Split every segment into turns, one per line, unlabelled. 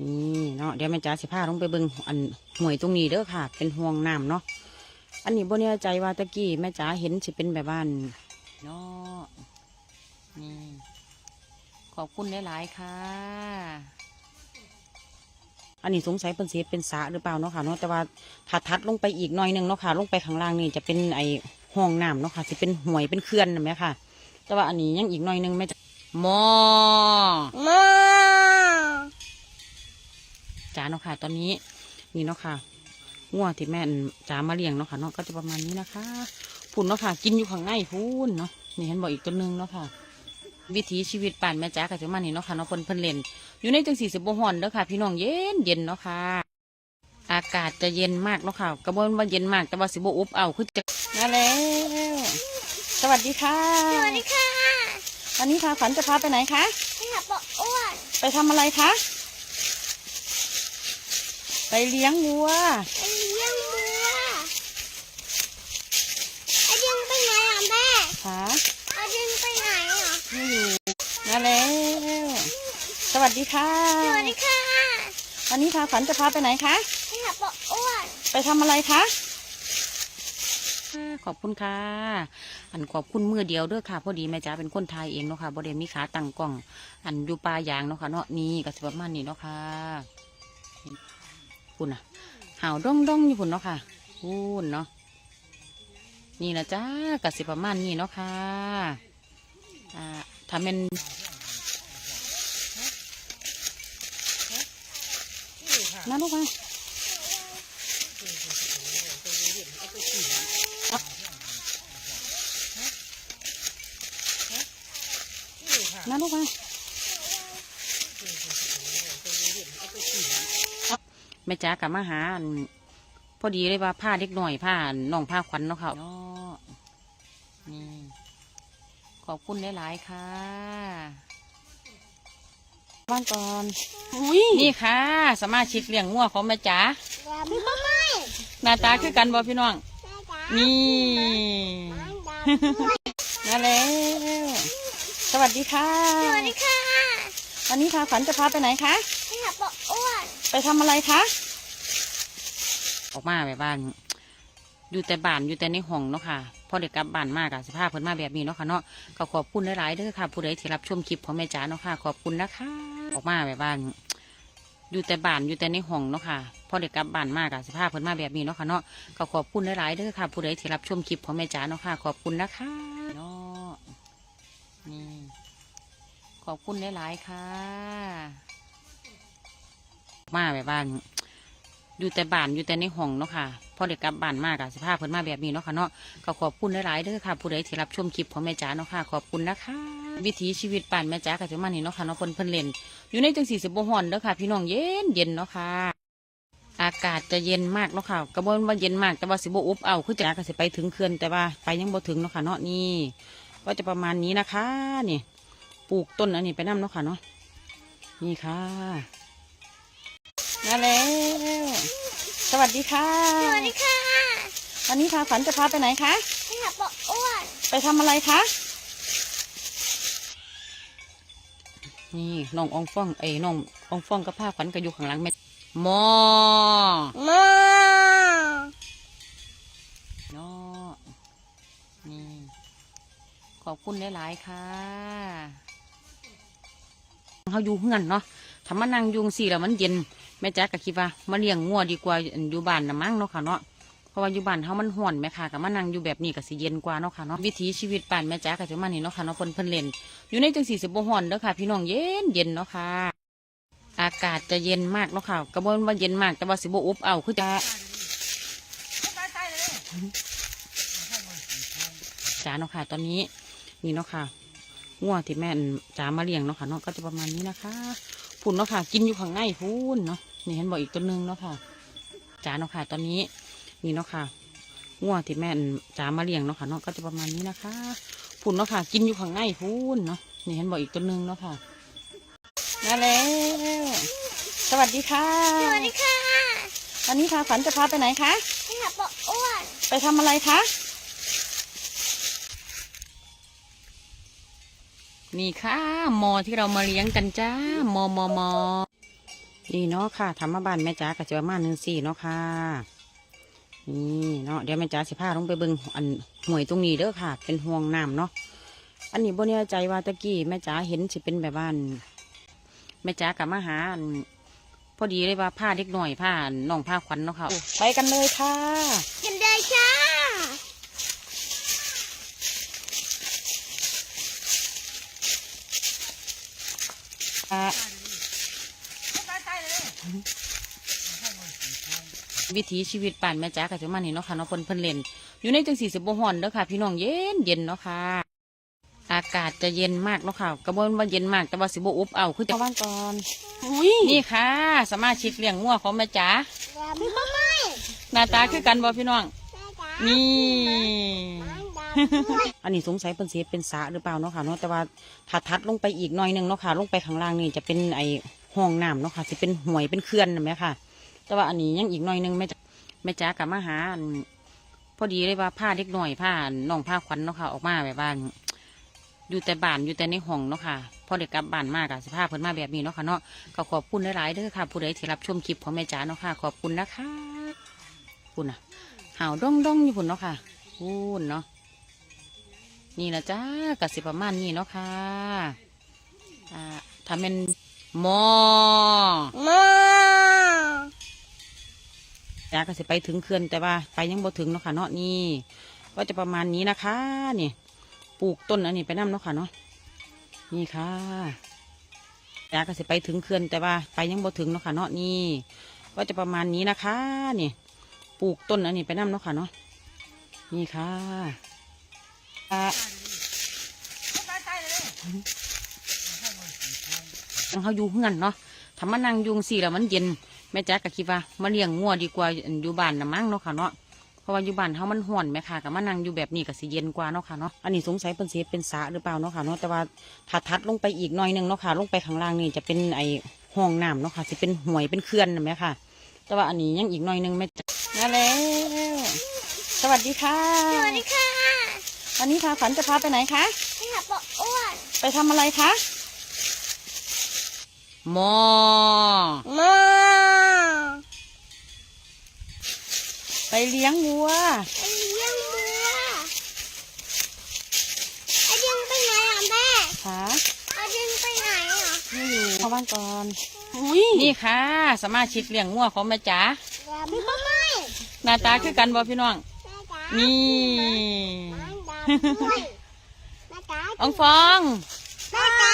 นี่เนาะเดี๋ยวแม่จ๋าสิพาลงไปเบิ่งอันห่วยตรงนี้เด้อค่ะ เป็นห่วงน้ำเนาะอันนี้บ่แน่ใจว่าตะกี้แม่จ๋าเห็นสิเป็นแบบบ้านเนาะนี่ขอบคุณหลายๆค่ะ อันนี้สงสัยเป็นเสียเป็นสระหรือเปล่าเนาะค่ะเนาะแต่ว่าถ้าทัดลงไปอีกหน่อยหนึงเนาะค่ะ ลงไปข้างล่างนี่จะเป็นไอห้องน้ำเนาะค่ะสิเป็นห่วยเป็นเขื่อนนะแม่ค่ะ แต่ว่าอันนี้ยังอีกหน่อยหนึงแม่จะหมอ
มา
จ๋าเนาะค่ะ ตอนนี้นี่เนาะค่ะงัวที่แม่นจ๋ามาเลี้ยงเนาะค่ะเนาะก็จะประมาณนี้นะคะพุ่นเนาะค่ะ กินอยู่ข้างในพุ่นเนาะนี่เห็นบอกอีกตัวหนึงเนาะค่ะ วิถีชีวิตป่านแม่จ๋าก็จะมานี่เนาะค่ะเนาะเพิ่นเพิ่นเล่น อยู่ในจังสี่สิบห้อนเด้อค่ะ พี่น้องเย็นเย็นเนาะค่ะ อากาศจะเย็นมากเนาะค่ะกระบวนว่าเย็นมากแต่ว่าสิบอุบเอาคือจะมาแล้วสวัสดีค่ะ
สวัสดีค่ะ
วันนี้พาฝันจะพาไปไหนคะ
พี่หับบอกอ้วน
ไปทำอะไรคะ ไปเลี้ยงวัว
ไปเลี้ยงวัวไอเลี้ยงไปไหนอะแม่
ค่ะ
ไอเลี้ยงไปไหนอะ
ไม่อยู่มาแล้ว สวัสดีค่ะ
สวัสดีค่ะ
วันนี้พาฝันจะพาไปไหนคะ
พี่หับบอกอ้วน
ไปทำอะไรคะขอบคุณค่ะ อันขอบคุณมือเดียวเด้อค่ะ พอดีแม่จ๋าเป็นคนไทยเองเนาะค่ะบ่ได้มีขาตั้งกล้อง อันอยู่ปลายางเนาะค่ะเนาะนี่ก็สิประมาณนี้เนาะค่ะ คุณน่ะห่าวด้องด้องอยู่พุ่นเนาะค่ะพูนเนาะนี่นะจ้ากสิประมาณนี้เนาะค่ะอ่าถ้าเป็นมาลูกมามาลูกมา ม่จ๋ากลับมาหาอันพอดีเลยว่าผ้าเล็กหน่อยผ้าน้องผ้าขวัญเนาะค่ะเนาะนี่ขอบคุณหลายๆค่ะว่างก่อน
อุ้ย
นี่ค่ะ สมาชิกเลี้ยงงัวของแม่จ๋า
ไม่ไม่
หน้าตาคือกันบ่พี่น้อง นี่มาแล้วสวัสดีค่ะ
สวัสดีค่ะ
วันนี้พาขวัญจะพาไปไหนคะ
พี่หับบอกอ้วน
ไปทำอะไรคะ ออกมาแบบบ้าน อยู่แต่บ้านอยู่แต่ในห้องเนาะค่ะพอเด็กกลับบ้านมากอะสภาพเพิ่นมาแบบนี้เนาะค่ะเนาะก็ขอบคุณหลายๆเด้อค่ะ ผู้ใดที่รับชมคลิปของแม่จ๋าเนาะค่ะ ขอบคุณนะคะ ออกมาแบบบ้าน อยู่แต่บ้านอยู่แต่ในห้องเนาะค่ะพอเด็กกลับบ้านมากอะสภาพเพิ่นมาแบบนี้เนาะค่ะเนาะก็ขอบคุณหลายๆเด้อค่ะ ผู้ใดที่รับชมคลิปของแม่จ๋าเนาะค่ะ ขอบคุณนะคะเนาะนี่ขอบคุณหลายๆค่ะ มาแบบบ้านอยู่แต่บ้านอยู่แต่ในห้องเนาะค่ะพอเด็กกลับบ้านมากอะสภาพเพิ่นมาแบบนี้เนาะค่ะเนาะก็ขอบคุณหลายๆเด้อค่ะ ผู้ใดที่รับชมคลิปของแม่จ๋าเนาะค่ะขอบคุณนะคะ วิถีชีวิตป่านแม่จ๋าก็จะมานี่เนาะค่ะเนาะเพิ่นเพิ่นเล่นอยู่ในจังสี่สิบห้อนเด้อค่ะ พี่น้องเย็นเย็นเนาะค่ะ อากาศจะเย็นมากเนาะค่ะกระบวนว่าเย็นมากแต่ว่าสิบอุบเอาคือจะก็สิไปถึงเขื่อนแต่ว่าไปยังบ่ถึงเนาะค่ะเนาะนี่ก็จะประมาณนี้นะคะนี่ปลูกต้นอันนี้ไปน้ำเนาะค่ะเนาะนี่ค่ะ มาแล้ว สวัสดีค่ะ
สวัสดีค่ะ
วันนี้พาฝันจะพาไปไหนคะ
พี่หับบอกอ้วน
ไปทำอะไรคะ นี่น้องอองฟ้อง เอ้ยน้องอองฟ้องกับผ้าขวัญก็อยู่ข้างหลังแม่หมอ
มา
เนาะนี่ขอบคุณหลายๆค่ะเขาอยู่เฮือนเนาะถ้ามานั่งยุงสี่แล้วมันเย็น แม่จ๊กก็คิดว่ามาเลี้ยงงัวดีกว่าอยู่บ้านนะมั้งเนาะค่ะเนาะเพราะว่าอยู่บ้านเขามันห่อนแม่ค่ะกับมานั่งอยู่แบบนี้ก็สิเย็นกว่าเนาะค่ะเนาะวิถีชีวิตป่านแม่จ๊กก็จะมานี่เนาะค่ะเนาะเพิ่นเพิ่นเล่นอยู่ในจังสี่สิบห่อนเด้อค่ะ พี่น้องเย็นเย็นเนาะค่ะ อากาศจะเย็นมากเนาะค่ะกระบวนว่าเย็นมากแต่ว่าสิบอุบเอาคือจะจ้าเนาะค่ะ ตอนนี้นี่เนาะค่ะงัวที่แม่จ้ามาเลี้ยงเนาะค่ะเนาะก็จะประมาณนี้นะคะ พุ่นเนาะค่ะ กินอยู่ข้างในพุ่นเนาะนี่เห็นบอกอีกตัวหนึงเนาะค่ะจ้าเนาะค่ะ ตอนนี้นี่เนาะค่ะงัวที่แม่นจ้ามาเลี้ยงเนาะค่ะเนาะก็จะประมาณนี้นะคะพุ่นเนาะค่ะ กินอยู่ข้างในพุ่นเนาะนี่เห็นบอกอีกตัวหนึงเนาะค่ะมาแล้วสวัสดีค่ะ
สวัสดีค่ะ
วันนี้พาฝันจะพาไปไหนคะ
พี่หับบอกอ้วน
ไปทำอะไรคะ นี่ค่ะมอที่เรามาเลี้ยงกันจ้ามอมอมอนี่เนาะค่ะทำมบ้านแม่จ๋ากับจะประมาหนึ่งสี่เนาะค่ะ นี่เนาะเดี๋ยวแม่จ๋าสิพาลงไปเบิ่งอันห่วยตรงนี้เด้อค่ะ เป็นห่วงน้ำเนาะอันนี้บ่แน่ใจว่าตะกี้แม่จ๋าเห็นสิเป็นแบบบ้านแม่จ๋ากับมาหาพอดีเลยว่าผ้าเล็กหน่อยผ้าน้องผ้าขวัญเนาะค่ะไปกันเลยค่ะ
กันเลยค่ะ
อะ วิถีชีวิตป่านแม่จ๋ากับเจ้ามันนี่เนาะค่ะเนาะเพิ่นเพิ่นเล่น อยู่ในจังสีสิบห้อนเด้อค่ะ พี่น้องเย็นเย็นเนาะค่ะ อากาศจะเย็นมากเนาะค่ะกระบวนว่าเย็นมากแต่ว่าสิบอบเอาคือจะว่างก่อนอุ้ยนี่ค่ะ สมาชิกเลี้ยงงัวของแม่จ๋า
ไม่ไม่ไม่
หน้าตาคือกันบ่พี่น้อง
นี่
นี่ อันนี้สงสัยเป็นเสียเป็นสะหรือเปล่าเนาะค่ะเนาะแต่ว่าถ้าทัดลงไปอีกหน่อยหนึงเนาะค่ะ ลงไปข้างล่างนี่จะเป็นไอห้องน้ำเนาะค่ะสิเป็นห่วยเป็นเขื่อนนะแม่ค่ะ แต่ว่าอันนี้ยังอีกหน่อยหนึงแม่จ๋าแม่จ๋ากับมาหาพอดีเลยว่าผ้าเล็กหน่อยผ้าน้องผ้าขวัญเนาะค่ะออกมาแบบว่าอยู่แต่บ้านอยู่แต่ในห้องเนาะค่ะพอเด็กกลับบ้านมากอะสภาพเพิ่นมาแบบนี้เนาะค่ะเนาะก็ขอบคุณหลายๆเด้อค่ะ ผู้ใดที่รับชมคลิปของแม่จ๋าเนาะค่ะขอบคุณนะคะคุณน่ะห่าวด้องด้องๆอยู่พุ่นเนาะค่ะพูนเนาะ นี่นะจ้ากสิประมาณนี้เนาะค่ะอ่าทำเป็นหมอ
มา
จ้าก็สิไปถึงเขื่อนแต่ว่าไปยังบ่ถึงเนาะค่ะเนาะนี่ก็จะประมาณนี้นะคะนี่ปลูกต้นอันนี้ไปน้ำเนาะค่ะเนาะนี่ค่ะจ้าก็สิไปถึงเขื่อนแต่ว่าไปยังบ่ถึงเนาะค่ะเนาะนี่ก็จะประมาณนี้นะคะนี่ปลูกต้นอันนี้ไปน้ำเนาะค่ะเนาะนี่ค่ะอ่ายัง เขาอยู่เฮือนเนาะถ้ามานั่งยุงสี่แล้วมันเย็นแม่แจ๋าก็คิดว่ามาเลี้ยงงัวดีกว่าอยู่บ้านนะมั้งเนาะค่ะเนาะเพราะว่าอยู่บ้านเขามันห่อนแม่ค่ะกับมานั่งอยู่แบบนี้ก็สิเย็นกว่าเนาะค่ะเนาะอันนี้สงสัยเป็นเสียเป็นสะหรือเปล่าเนาะค่ะเนาะแต่ว่าถ้าทัดลงไปอีกหน่อยหนึงเนาะค่ะ ลงไปข้างล่างนี่จะเป็นไอห้องน้ำเนาะค่ะสิเป็นห่วยเป็นเขื่อนนะแม่ค่ะ แต่ว่าอันนี้ยังอีกหน่อยหนึงแม่จ๋ามาแล้วสวัสดีค่ะ
สวัสดีค่ะ
วันนี้พาฝันจะพาไปไหนคะ
พี่หับปะอ้วน
ไปทำอะไรคะหมอ
มา
ไปเลี้ยงวัว
ไอ้เลี้ยงบัวไอ้เลี้ยงไปไหนอะแม่
ค่ะ
ไอ้เลี้ยงไปไหนอะ
นี่อยู่เข้าบ้านก่อนนี่ค่ะ สมาชิกเลี้ยงงัวของแม่จ๋า
ไม่ไม่ไม่
หน้าตาคือกันบ่พี่น้อง
แม่จ๋า
นี่
แม่จ๋าแม่จ๋า
อองฟอง
แม่จ๋า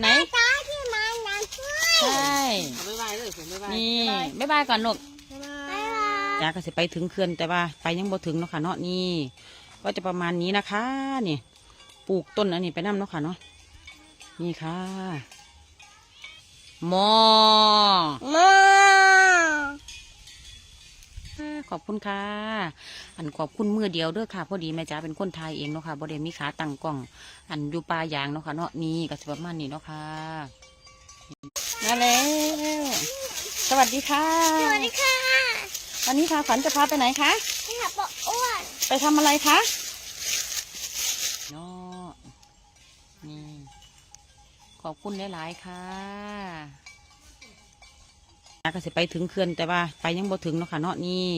ไหน
แม่จ๋าที่มาน้ำช่วย
ใช่
บ๊ายบายเลยผมบ๊ายบาย
นี่บ๊ายบายก่อนลูก
บ๊ายบาย
จ๋าก็สิไปถึงเขื่อนแต่ว่าไปยังบ่ถึงเนาะค่ะเนาะนี่ ก็จะประมาณนี้นะคะนี่ปลูกต้นอันนี้ไปน้ำเนาะค่ะเนาะนี่ค่ะหมอ
มา
ขอบคุณค่ะ อันขอบคุณมือเดียวเด้อค่ะ พอดีแม่จ๋าเป็นคนไทยเองเนาะค่ะบ่ได้มีขาตั้งกล้อง อันอยู่ปลายยางเนาะค่ะเนาะนี่ก็สิประมาณนี้เนาะค่ะ มาแล้ว สวัสดีค่ะ
สวัสดีค่ะ
วันนี้พาขวัญจะพาไปไหนคะ
พี่หับปะอ้วน
ไปทำอะไรคะเนาะนี่ขอบคุณหลาย ๆ ค่ะ ก็สิไปถึงเขื่อนแต่ว่าไปยังบ่ถึงเนาะค่ะเนาะนี่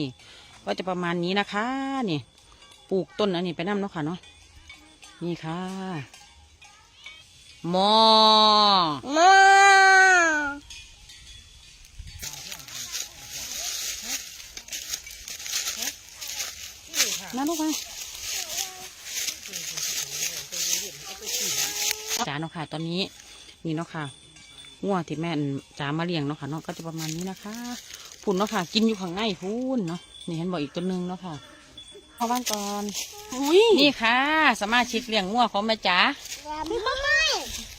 ก็จะประมาณนี้นะคะนี่ปลูกต้นอันนี้ไปน้ำเนาะค่ะเนาะนี่ค่ะหมอ
มา
มาลูกมาจ๋าเนาะค่ะ ตอนนี้นี่เนาะค่ะ งัวที่แม่นจ๋ามาเลี้ยงเนาะค่ะเนาะก็จะประมาณนี้นะคะพุ่นเนาะค่ะ กินอยู่ข้างในพุ่นเนาะนี่เห็นบอกอีกตัวหนึงเนาะค่ะเข้าบ้านก่อนนี่ค่ะ สมาชิกเลี้ยงงัวของแม่จ๋า
ไม่ไม่ไม่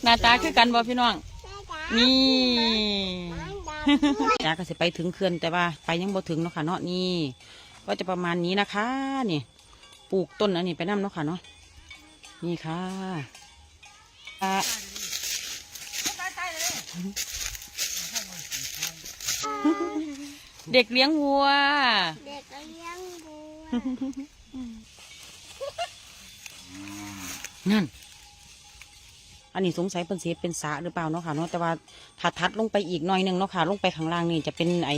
หน้าตาคือกันบ่พี่น้อง
แม่จ๋า
นี่
แม่จ๋า
จ๋าก็สิไปถึงเขื่อนแต่ว่าไปยังบ่ถึงเนาะค่ะเนาะนี่ก็จะประมาณนี้นะคะนี่ปลูกต้นอันนี้ไปน้ำเนาะค่ะเนาะนี่ค่ะอะ เด็กเลี้ยงวัว
เด็กเลี้ยงบัว
นั่น อันนี้สงสัยเป็นเสียเป็นสระหรือเปล่าเนาะค่ะเนาะแต่ว่าถ้าทัดลงไปอีกหน่อยหนึงเนาะค่ะ ลงไปข้างล่างนี่จะเป็นไอ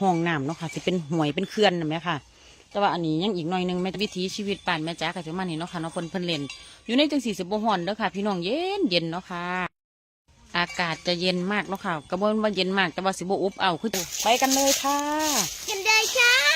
ห้องน้ำเนาะค่ะสิเป็นห่วยเป็นเขื่อนนะแม่ค่ะแต่ว่าอันนี้ยังอีกหน่อยหนึงแม่วิถีชีวิตป่านแม่จ๋าก็จะมานี่เนาะค่ะเนาะเพิ่นเพิ่นเล่นอยู่ในจังสี่สิบบ่ฮ้อนเด้อค่ะ พี่น้องเย็นเย็นเนาะค่ะ อากาศจะเย็นมากเนาะค่ะกระบวนว่าเย็นมากแต่ว่าสิบอบเอาคือไปกันเลยค่ะ
กันเลยค่ะ